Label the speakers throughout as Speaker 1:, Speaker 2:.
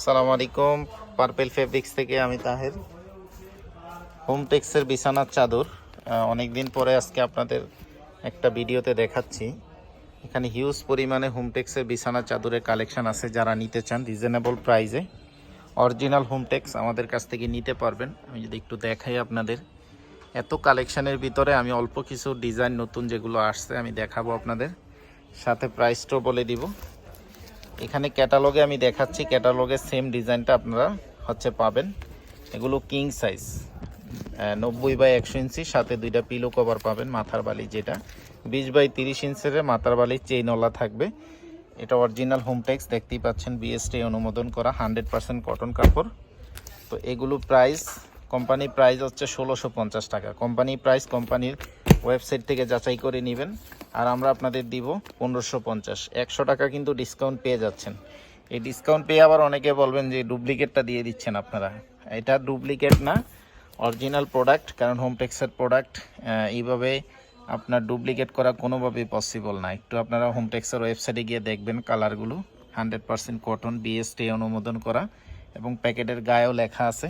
Speaker 1: আসসালামু আলাইকুম purple fabrics থেকে আমি তাহের। হোম টেক্সের বিছানার চাদর। অনেক দিন পরে আজকে আপনাদের একটা ভিডিওতে দেখাচ্ছি। এখানে হিউজ পরিমাণে হোম টেক্সের বিছানার চাদরের কালেকশান আছে যারা নিতে চান রিজনেবল প্রাইসে অরিজিনাল হোম টেক্স আমাদের কাছ থেকে নিতে পারবেন। আমি যদি একটু দেখাই আপনাদের। এত কালেকশানের ভিতরে আমি অল্প কিছু ডিজাইন নতুন যেগুলো আসছে আমি দেখাবো আপনাদের। সাথে প্রাইসটাও বলে দিব। এখানে ক্যাটালগে আমি দেখাচ্ছি, ক্যাটালগে সেম ডিজাইনটা আপনারা হচ্ছে পাবেন। এগুলো কিং সাইজ নব্বই বাই একশো ইঞ্চি, সাথে দুইটা পিলো কভার পাবেন, মাথার বালি যেটা। বিশ বাই তিরিশ ইঞ্চের মাথার বালি চেইনওয়ালা থাকবে। এটা অরিজিনাল হোমটেক্স দেখতেই পাচ্ছেন বিএসটি অনুমোদন করা হান্ড্রেড পার্সেন্ট কটন কাপড়। তো এগুলো প্রাইস কোম্পানি প্রাইস হচ্ছে ষোলোশো টাকা। কোম্পানি প্রাইস কোম্পানির ওয়েবসাইট থেকে যাচাই করে নেবেন। আর আমরা আপনাদের দিব পনেরোশো পঞ্চাশ। একশো টাকা কিন্তু ডিসকাউন্ট পেয়ে যাচ্ছেন। এই ডিসকাউন্ট পেয়ে আবার অনেকে বলবেন যে ডুপ্লিকেটটা দিয়ে দিচ্ছেন আপনারা। এটা ডুপ্লিকেট না অরিজিনাল প্রোডাক্ট কারণ হোমটেক্সের প্রোডাক্ট এইভাবে আপনার ডুপ্লিকেট করা কোনোভাবেই পসিবল না। একটু আপনারা হোমটেক্সের ওয়েবসাইটে গিয়ে দেখবেন কালারগুলো হান্ড্রেড পার্সেন্ট কটন বিএসটি অনুমোদন করা এবং প্যাকেটের গায়েও লেখা আছে।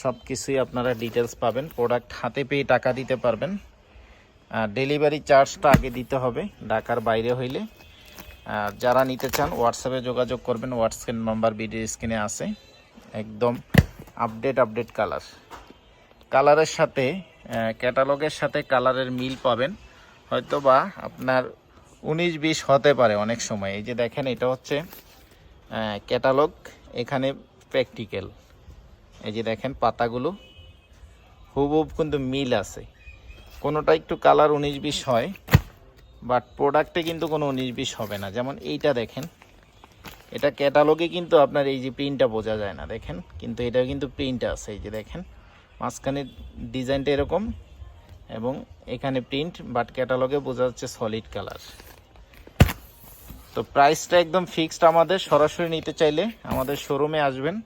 Speaker 1: সব কিছুই আপনারা ডিটেলস পাবেন। প্রোডাক্ট হাতে পেয়ে টাকা দিতে পারবেন। ডেলিভারি চার্জটা আগে দিতে হবে, ঢাকার বাইরে হইলে। আর যারা নিতে চান হোয়াটসঅ্যাপে যোগাযোগ করবেন হোয়াটসঅ্যাপ নাম্বার ভিডিও স্ক্রিনে আছে। একদম আপডেট আপডেট কালার কালারের সাথে ক্যাটালগের সাথে কালারের মিল পাবেন। হয়তো বা আপনার উনিশ, বিশ হতে পারে অনেক সময়। এই যে দেখেন, এটা হচ্ছে ক্যাটালগ এখানে প্র্যাকটিক্যাল এই যে দেখেন, পাতাগুলো। হুবহুব কিন্তু মিল আছে। কোনোটা একটু কালার উনিশ বিশ হয় বাট প্রোডাক্টে কিন্তু কোনো উনিশ বিশ হবে না। যেমন এইটা দেখেন, এটা ক্যাটালগে কিন্তু আপনার এই যে প্রিন্টটা বোঝা যায় না, দেখেন, কিন্তু এটা কিন্তু প্রিন্ট আছে, এই যে দেখেন, মাঝখানে ডিজাইনটা এরকম এবং এখানে প্রিন্ট বাট ক্যাটালগে বোঝা যাচ্ছে সলিড কালার তো প্রাইসটা একদম ফিক্সড আমাদের, সরাসরি নিতে চাইলে আমাদের শোরুমে আসবেন।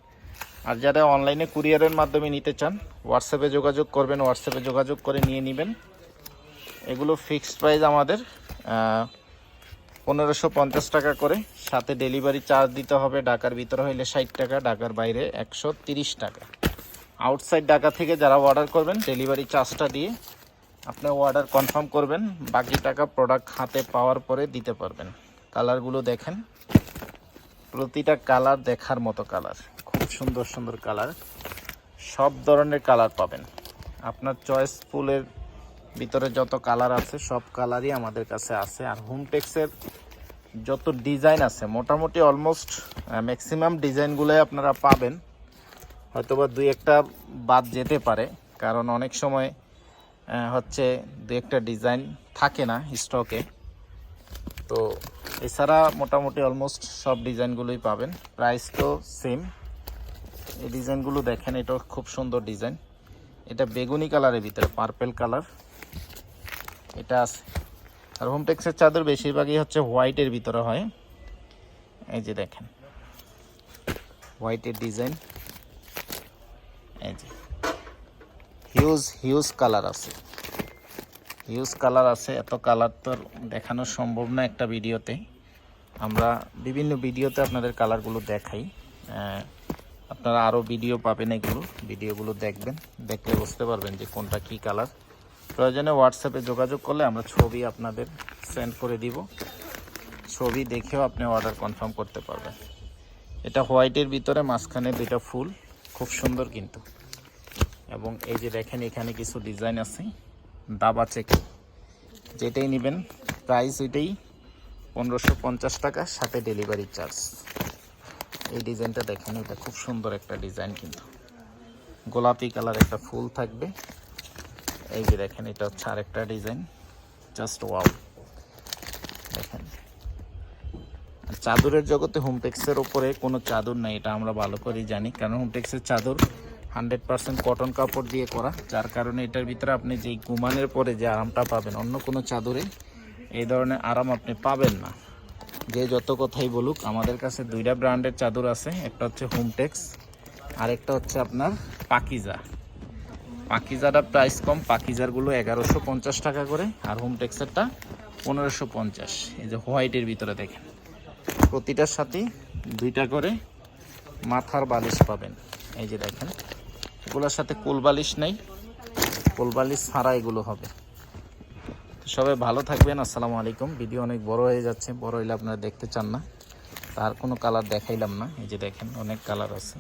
Speaker 1: আর যারা অনলাইনে কুরিয়ারের মাধ্যমে নিতে চান হোয়াটসঅ্যাপে যোগাযোগ করবেন হোয়াটসঅ্যাপে যোগাযোগ করে নিয়ে নেবেন। এগুলো ফিক্সড প্রাইস আমাদের পনেরোশো পঞ্চাশ টাকা করে। সাথে ডেলিভারি চার্জ দিতে হবে ঢাকার ভিতরে হইলে ষাট টাকা, ঢাকার বাইরে একশো তিরিশ টাকা। আউটসাইড ঢাকা থেকে যারা অর্ডার করবেন ডেলিভারি চার্জটা দিয়ে আপনি অর্ডার কনফার্ম করবেন, বাকি টাকা প্রোডাক্ট হাতে পাওয়ার পরে দিতে পারবেন। কালারগুলো দেখেন। প্রতিটা কালার দেখার মতো কালার খুব সুন্দর সুন্দর কালার সব ধরনের কালার পাবেন। আপনার চয়েস ফুলের ভিতরে যত কালার আছে, সব কালারই আমাদের কাছে আছে। আর হোমটেক্সের যত ডিজাইন আছে, মোটামুটি অলমোস্ট ম্যাক্সিমাম ডিজাইনগুলোই আপনারা পাবেন। হয়তোবা দুই একটা বাদ যেতে পারে, কারণ অনেক সময় হচ্ছে দুই একটা ডিজাইন থাকে না স্টকে তো এছাড়া মোটামুটি অলমোস্ট সব ডিজাইনগুলোই পাবেন। প্রাইস তো সেম এই ডিজাইনগুলো দেখেন এটা খুব সুন্দর ডিজাইন এটা বেগুনি কালারের ভিতরে পার্পেল কালার এটা আছে। আর হোমটেক্সের চাদর বেশিরভাগই হচ্ছে হোয়াইটের ভিতরে হয়। এই যে দেখেন। হোয়াইটের ডিজাইন এই যে। হিউজ হিউজ কালার আছে। হিউজ কালার আছে। এত কালার তো দেখানো সম্ভব না একটা ভিডিওতে। আমরা বিভিন্ন ভিডিওতে আপনাদের কালারগুলো দেখাই। আপনারা আরও ভিডিও পাবেন এগুলো। ভিডিওগুলো দেখবেন। দেখলে বুঝতে পারবেন যে কোনটা কি কালার প্রয়োজনে হোয়াটসঅ্যাপে যোগাযোগ করলে আমরা ছবি আপনাদের সেন্ড করে দিব। ছবি দেখেও আপনি অর্ডার কনফার্ম করতে পারবেন। এটা হোয়াইটের ভিতরে, মাঝখানে দুইটা ফুল। খুব সুন্দর কিন্তু। এবং এই যে দেখেন, এখানে কিছু ডিজাইন আছে। দাবা চেক যেটাই নেবেন প্রাইস ওইটাই পনেরোশো পঞ্চাশ টাকা, সাথে ডেলিভারি চার্জ এই ডিজাইনটা দেখেন, এটা খুব সুন্দর একটা ডিজাইন কিন্তু। গোলাপি কালার একটা ফুল থাকবে। এই যে দেখেন, এটা হচ্ছে আরেকটা ডিজাইন। Just wow. দেখেন। চাদরের জগতে হোমটেক্সের উপরে কোনো চাদর নাই, এটা আমরা ভালো করেই জানি। কারণ হোমটেক্সের চাদর হান্ড্রেড পার্সেন্ট কটন কাপড় দিয়ে করা, যার কারণে এটার ভিতরে আপনি যেই ঘুমানোর পরে যে আরামটা পাবেন, অন্য কোনো চাদরে এই ধরনের আরাম আপনি পাবেন না। যে যত কথাই বলুক, আমাদের কাছে দুইটা ব্র্যান্ডের চাদর আছে, একটা হচ্ছে হোমটেক্স আরেকটা হচ্ছে আপনার পাকিজা। পাকিজাটা প্রাইস কম, পাকিজারগুলো এগারোশো পঞ্চাশ টাকা করে, আর হোমটেক্সেরটা পনেরোশো পঞ্চাশ। এই যে হোয়াইটের ভিতরে দেখেন। প্রতিটার সাথেই দুইটা করে মাথার বালিশ পাবেন। এই যে দেখেন, এগুলোর সাথে কোল বালিশ নেই। কোল বালিশ ছাড়া এগুলো হবে। সবাই ভালো থাকবেন, আসসালামু আলাইকুম। ভিডিও অনেক বড় হয়ে যাচ্ছে, বড় হইলে আপনারা দেখতে চান না। তার কোনো কালার দেখাইলাম না। এই যে দেখেন, অনেক কালার আছে।